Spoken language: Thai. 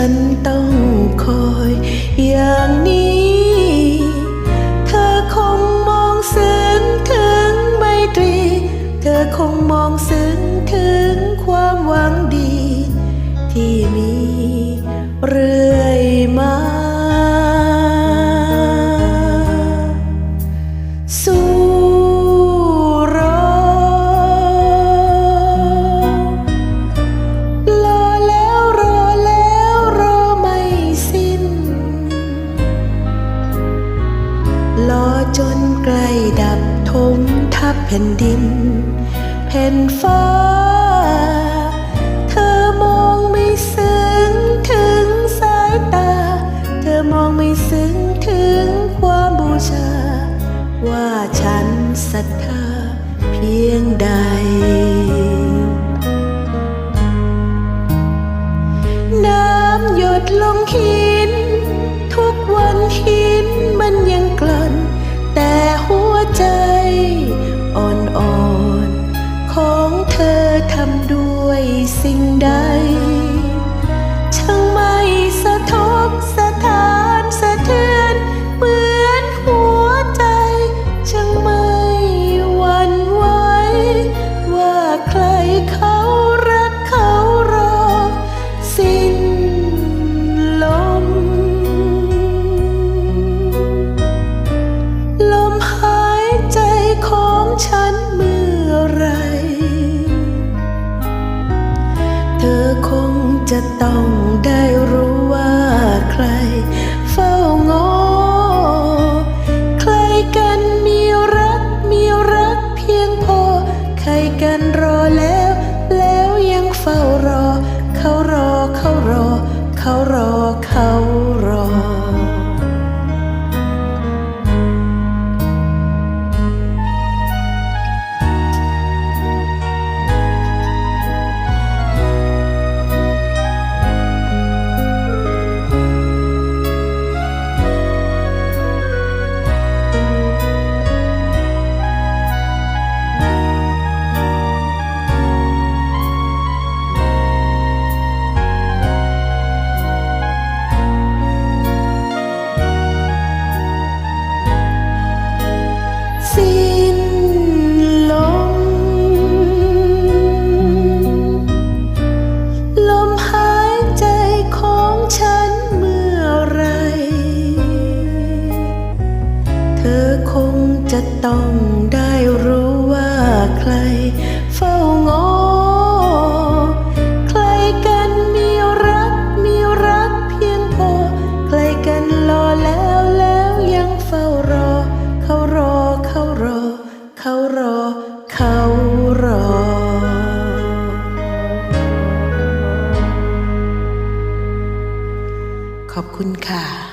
ันต้องคอย อย่างนี้ เธอคงมองซึ้งถึงไมตรี เธอคงมองซึ้งถึงความหวังดี ที่มี แผ่นดินแผ่นฟ้า เธอมองไม่ซึ้งถึงสายตา เธอมองไม่ซึ้งถึงความบูชา ว่าฉันศรัทธาเพียงใด น้ำหยดลงหิ ฉันเมื่อไร เธอคงจะต้อง จะต้องได้รู้ว่าใครเฝ้างอใครกันมีรักมีรักเพียงพอ ใครกันรอแล้วแล้วยังเฝ้ารอ เขารอเขารอ เขารอ เขารอขอบคุณค่ะ